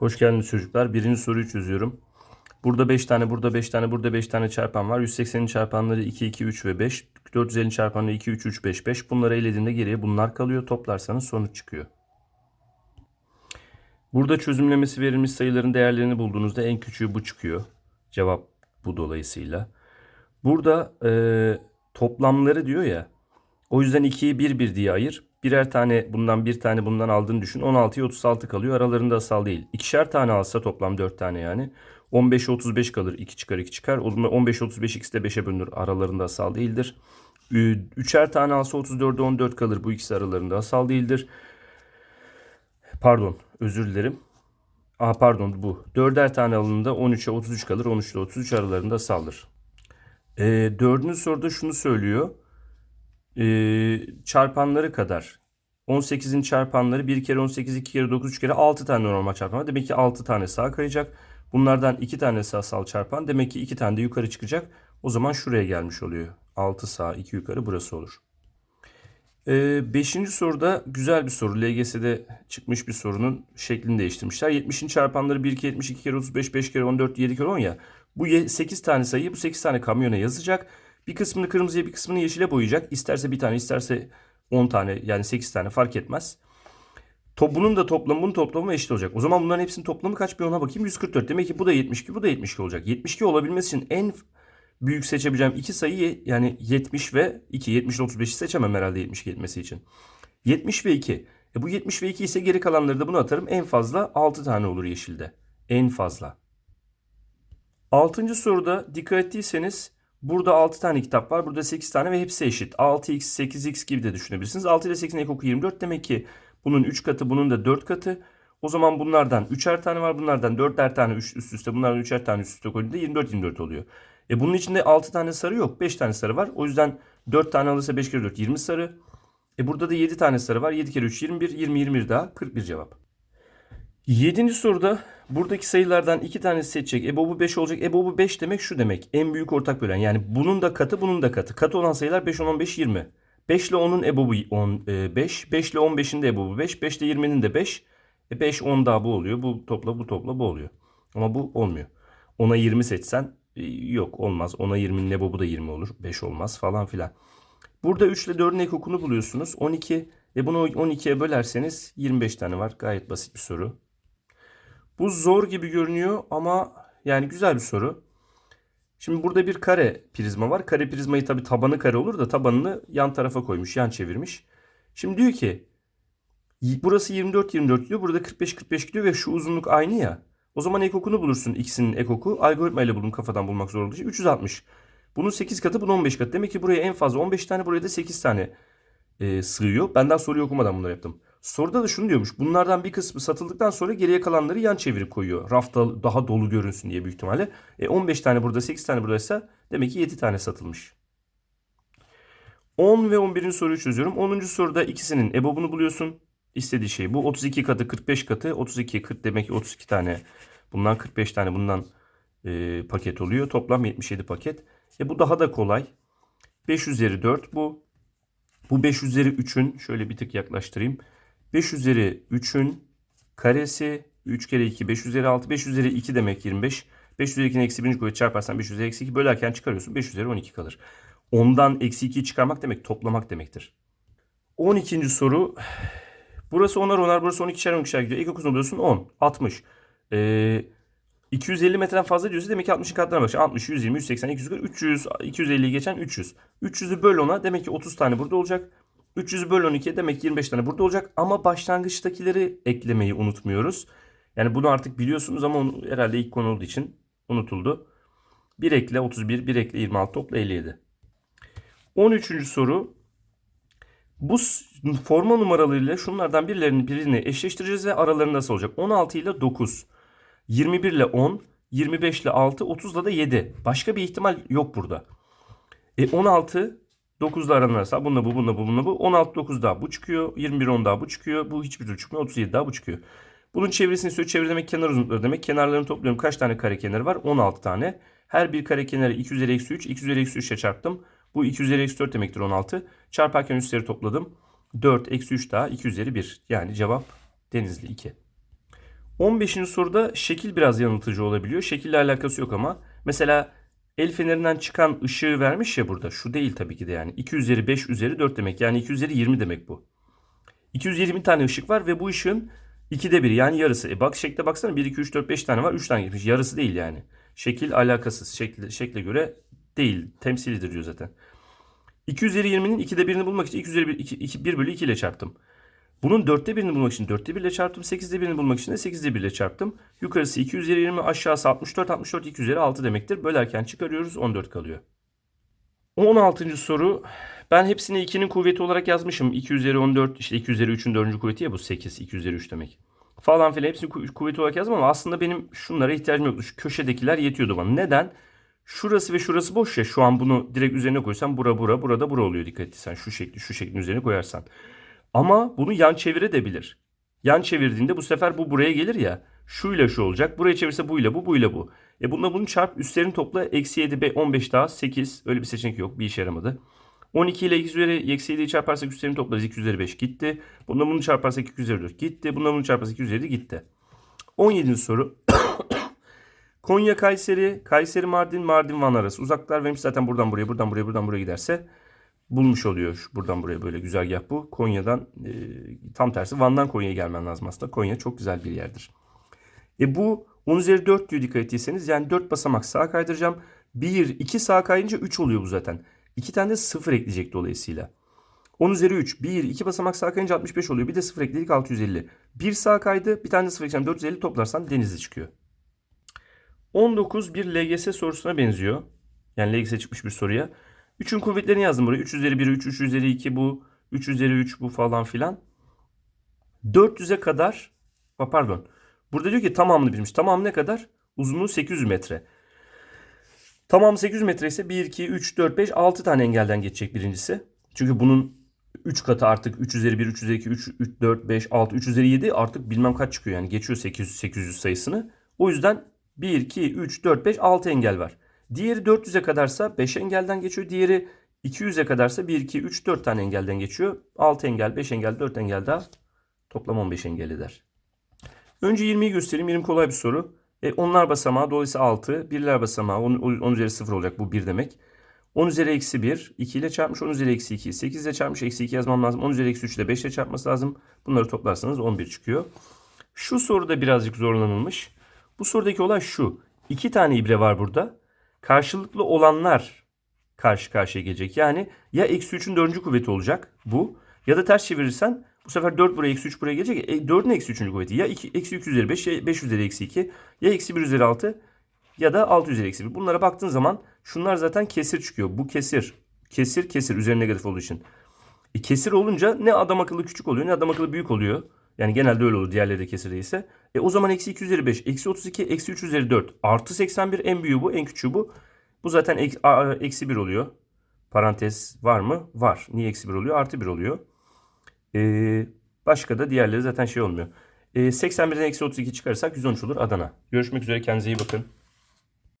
Hoş geldiniz çocuklar. Birinci soruyu çözüyorum. Burada 5 tane, burada 5 tane, burada 5 tane çarpan var. 180'in çarpanları 2, 2, 3 ve 5. 450'in çarpanları 2, 3, 3, 5, 5. Bunları elediğinde geriye bunlar kalıyor. Toplarsanız sonuç çıkıyor. Burada çözümlemesi verilmiş sayıların değerlerini bulduğunuzda en küçüğü bu çıkıyor. Cevap bu dolayısıyla. Burada e, toplamları diyor ya. O yüzden 2'yi 1 1 diye ayır. Birer tane bundan bir tane bundan aldığını düşün. 16'ya 36 kalıyor. Aralarında asal değil. İkişer tane alsa toplam 4 tane yani. 15'e 35 kalır. 2 çıkar 2 çıkar. O zaman 15 35 ikisi de 5'e bölünür. Aralarında asal değildir. Üçer tane alsa 34'e 14 kalır. Bu ikisi aralarında asal değildir. Pardon özür dilerim. Aa pardon bu. Dörder tane alındığında 13'e 33 kalır. 13 ile 33 aralarında asaldır. Ee, dördüncü soruda şunu söylüyor. Ee, çarpanları kadar. 18'in çarpanları 1 kere 18, 2 kere 9, 3 kere 6 tane normal çarpan. Demek ki 6 tane sağ kayacak. Bunlardan 2 tanesi asal çarpan. Demek ki 2 tane de yukarı çıkacak. O zaman şuraya gelmiş oluyor. 6 sağ, 2 yukarı burası olur. Ee, beşinci soruda güzel bir soru. LGS'de çıkmış bir sorunun şeklini değiştirmişler. 70'in çarpanları 1 kere 70, 2 kere 35, 5 kere 14, 7 kere 10 ya. Bu 8 tane sayıyı bu 8 tane kamyona yazacak. Bir kısmını kırmızıya bir kısmını yeşile boyayacak. İsterse bir tane isterse 10 tane yani 8 tane fark etmez. To bunun da toplamı bunun toplamı eşit olacak. O zaman bunların hepsinin toplamı kaç bir ona bakayım. 144. Demek ki bu da 72 bu da 72 olacak. 72 olabilmesi için en büyük seçebileceğim iki sayı yani 70 ve 2. 70 ile 35'i seçemem herhalde 72 etmesi için. 70 ve 2. E bu 70 ve 2 ise geri kalanları da bunu atarım. En fazla 6 tane olur yeşilde. En fazla. Altıncı soruda dikkat ettiyseniz burada 6 tane kitap var. Burada 8 tane ve hepsi eşit. 6x, 8x gibi de düşünebilirsiniz. 6 ile 8'in ekoku 24. Demek ki bunun 3 katı bunun da 4 katı. O zaman bunlardan 3'er tane var. Bunlardan 4'er tane üst üst üste. Bunlardan 3'er tane üst üste koyduğunda 24 24 oluyor. E bunun içinde 6 tane sarı yok. 5 tane sarı var. O yüzden 4 tane alırsa 5 kere 4 20 sarı. E burada da 7 tane sarı var. 7 kere 3 21. 20 21 daha 41 cevap. Yedinci soruda buradaki sayılardan iki tanesi seçecek. EBOB'u 5 olacak. EBOB'u 5 demek şu demek. En büyük ortak bölen. Yani bunun da katı bunun da katı. Katı olan sayılar 5, 10, 15, 20. 5 ile 10'un EBOB'u 10, 5. 5 ile 15'in de EBOB'u 5. 5 ile 20'nin de 5. E 5, 10 daha bu oluyor. Bu topla bu topla bu oluyor. Ama bu olmuyor. 10'a 20 seçsen e, yok olmaz. 10'a 20'nin EBOB'u da 20 olur. 5 olmaz falan filan. Burada 3 ile 4'ün ekokunu buluyorsunuz. 12. E bunu 12'ye bölerseniz 25 tane var. Gayet basit bir soru. Bu zor gibi görünüyor ama yani güzel bir soru. Şimdi burada bir kare prizma var. Kare prizmayı tabi tabanı kare olur da tabanını yan tarafa koymuş, yan çevirmiş. Şimdi diyor ki burası 24 24 diyor. Burada 45 45 gidiyor ve şu uzunluk aynı ya. O zaman ekokunu bulursun ikisinin ekoku. Algoritma ile bulun kafadan bulmak zor olduğu için 360. Bunun 8 katı bunun 15 katı. Demek ki buraya en fazla 15 tane buraya da 8 tane e, sığıyor. Ben daha soruyu okumadan bunları yaptım. Soruda da şunu diyormuş. Bunlardan bir kısmı satıldıktan sonra geriye kalanları yan çevirip koyuyor. Rafta daha dolu görünsün diye büyük ihtimalle. E 15 tane burada 8 tane buradaysa demek ki 7 tane satılmış. 10 ve 11. soruyu çözüyorum. 10. soruda ikisinin EBOB'unu buluyorsun. İstediği şey bu. 32 katı 45 katı. 32 40 demek ki 32 tane. Bundan 45 tane bundan e, paket oluyor. Toplam 77 paket. E bu daha da kolay. 5 üzeri 4 bu. Bu 5 üzeri 3'ün şöyle bir tık yaklaştırayım. 5 üzeri 3'ün karesi 3 kere 2 5 üzeri 6 5 üzeri 2 demek 25. 5 üzeri 2'nin eksi 1. kuvvet çarparsan 5 üzeri eksi 2 bölerken çıkarıyorsun. 5 üzeri 12 kalır. Ondan eksi 2'yi çıkarmak demek toplamak demektir. 12. soru. Burası onar onar burası 12'şer 12'şer gidiyor. İlk okuzunu buluyorsun 10. 60. Ee, 250 metreden fazla diyorsa demek ki 60'ın katlarına bak. 60, 120, 180, 240, 300, 250'yi geçen 300. 300'ü böl ona demek ki 30 tane burada olacak. 300'ü böl 12 demek ki 25 tane burada olacak. Ama başlangıçtakileri eklemeyi unutmuyoruz. Yani bunu artık biliyorsunuz ama onu, herhalde ilk konu olduğu için unutuldu. 1 ekle 31, 1 ekle 26 topla 57. 13. soru. Bu forma numaralarıyla şunlardan birilerini birini eşleştireceğiz ve aralarında nasıl olacak? 16 ile 9, 21 ile 10, 25 ile 6, 30 ile de 7. Başka bir ihtimal yok burada. E 16 9'da aranırsa bununla bu bununla bu bununla bu. 16 9 daha bu çıkıyor. 21 10 daha bu çıkıyor. Bu hiçbir türlü çıkmıyor. 37 daha bu çıkıyor. Bunun çevresini istiyor. Çevre demek kenar uzunlukları demek. Kenarlarını topluyorum. Kaç tane kare kenarı var? 16 tane. Her bir kare kenarı 2 üzeri eksi 3. 2 üzeri eksi 3 ile çarptım. Bu 2 üzeri eksi 4 demektir 16. Çarparken üstleri topladım. 4 eksi 3 daha 2 üzeri 1. Yani cevap Denizli 2. 15. soruda şekil biraz yanıltıcı olabiliyor. Şekille alakası yok ama. Mesela el fenerinden çıkan ışığı vermiş ya burada. Şu değil tabii ki de yani. 2 üzeri 5 üzeri 4 demek. Yani 2 üzeri 20 demek bu. 220 tane ışık var ve bu ışığın 2'de 1 yani yarısı. E bak şekle baksana 1, 2, 3, 4, 5 tane var. 3 tane gitmiş. Yarısı değil yani. Şekil alakasız. Şekle, şekle göre değil. Temsilidir diyor zaten. 2 üzeri 20'nin 2'de 1'ini bulmak için 2 üzeri 1, 2, 2, 1 bölü 2 ile çarptım. Bunun 4'te 1'ini bulmak için 4'te 1 ile çarptım. 8'de 1'ini bulmak için de 8'de 1 ile çarptım. Yukarısı 2 üzeri 20 aşağısı 64. 64 2 üzeri 6 demektir. Bölerken çıkarıyoruz 14 kalıyor. 16. soru. Ben hepsini 2'nin kuvveti olarak yazmışım. 2 üzeri 14 işte 2 üzeri 3'ün 4. kuvveti ya bu 8. 2 üzeri 3 demek. Falan filan hepsini ku- kuvveti olarak yazdım ama aslında benim şunlara ihtiyacım yoktu. Şu köşedekiler yetiyordu bana. Neden? Şurası ve şurası boş ya. Şu an bunu direkt üzerine koysam bura bura burada bura oluyor dikkat etsen. Şu şekli şu şeklin üzerine koyarsan. Ama bunu yan çevirebilir. Yan çevirdiğinde bu sefer bu buraya gelir ya. Şuyla şu olacak. Buraya çevirse buyla bu buyla bu. E bununla bunu çarp üstlerini topla. Eksi 7 be 15 daha 8. Öyle bir seçenek yok. Bir işe yaramadı. 12 ile 2 üzeri eksi 7'yi çarparsak üstlerini toplarız. 2 üzeri 5 gitti. Bununla bunu çarparsak 2 üzeri 4 gitti. Bununla bunu çarparsak 2 üzeri gitti. 17. soru. Konya Kayseri, Kayseri Mardin, Mardin Van arası. Uzaklar vermiş zaten buradan buraya, buradan buraya, buradan buraya giderse bulmuş oluyor. Buradan buraya böyle güzergah bu. Konya'dan e, tam tersi Van'dan Konya'ya gelmen lazım aslında. Konya çok güzel bir yerdir. E bu 10 üzeri 4 diyor dikkat ettiyseniz. Yani 4 basamak sağa kaydıracağım. 1, 2 sağa kayınca 3 oluyor bu zaten. 2 tane de 0 ekleyecek dolayısıyla. 10 üzeri 3. 1, 2 basamak sağa kayınca 65 oluyor. Bir de 0 ekledik 650. 1 sağa kaydı. Bir tane de 0 ekleyeceğim. 450 toplarsan denizli çıkıyor. 19 bir LGS sorusuna benziyor. Yani LGS çıkmış bir soruya. 3'ün kuvvetlerini yazdım buraya. 3 üzeri 1, 3, 3 üzeri 2 bu. 3 üzeri 3 bu falan filan. 400'e kadar pardon. Burada diyor ki tamamını bilmiş. Tamam ne kadar? Uzunluğu 800 metre. Tamam 800 metre ise 1, 2, 3, 4, 5, 6 tane engelden geçecek birincisi. Çünkü bunun 3 katı artık 3 üzeri 1, 3 üzeri 2, 3, 3 4, 5, 6, 3 üzeri 7 artık bilmem kaç çıkıyor. Yani geçiyor 800, 800 sayısını. O yüzden 1, 2, 3, 4, 5, 6 engel var. Diğeri 400'e kadarsa 5 engelden geçiyor. Diğeri 200'e kadarsa 1, 2, 3, 4 tane engelden geçiyor. 6 engel, 5 engel, 4 engel daha toplam 15 engel eder. Önce 20'yi göstereyim. 20 kolay bir soru. E, onlar basamağı dolayısıyla 6. Birler basamağı 10, 10 üzeri 0 olacak. Bu 1 demek. 10 üzeri eksi 1. 2 ile çarpmış. 10 üzeri eksi 2. 8 ile çarpmış. Eksi 2 yazmam lazım. 10 üzeri eksi 3 ile 5 ile çarpması lazım. Bunları toplarsanız 11 çıkıyor. Şu soruda birazcık zorlanılmış. Bu sorudaki olay şu. İki tane ibre var burada. Karşılıklı olanlar karşı karşıya gelecek. Yani ya eksi 3'ün dördüncü kuvveti olacak bu. Ya da ters çevirirsen bu sefer 4 buraya eksi 3 buraya gelecek. E, 4'ün eksi 3. kuvveti. Ya 2, eksi 2 üzeri 5 ya 5 üzeri eksi 2. Ya eksi 1 üzeri 6 ya da 6 üzeri eksi 1. Bunlara baktığın zaman şunlar zaten kesir çıkıyor. Bu kesir. Kesir kesir üzerine negatif olduğu için. E, kesir olunca ne adam akıllı küçük oluyor ne adam akıllı büyük oluyor. Yani genelde öyle olur diğerleri de kesir. E o zaman eksi 2 üzeri 5, eksi 32, eksi 3 üzeri 4, artı 81 en büyüğü bu, en küçüğü bu. Bu zaten ek, a, eksi 1 oluyor. Parantez var mı? Var. Niye eksi 1 oluyor? Artı 1 oluyor. E, başka da diğerleri zaten şey olmuyor. E, 81'den eksi 32 çıkarırsak 113 olur Adana. Görüşmek üzere kendinize iyi bakın.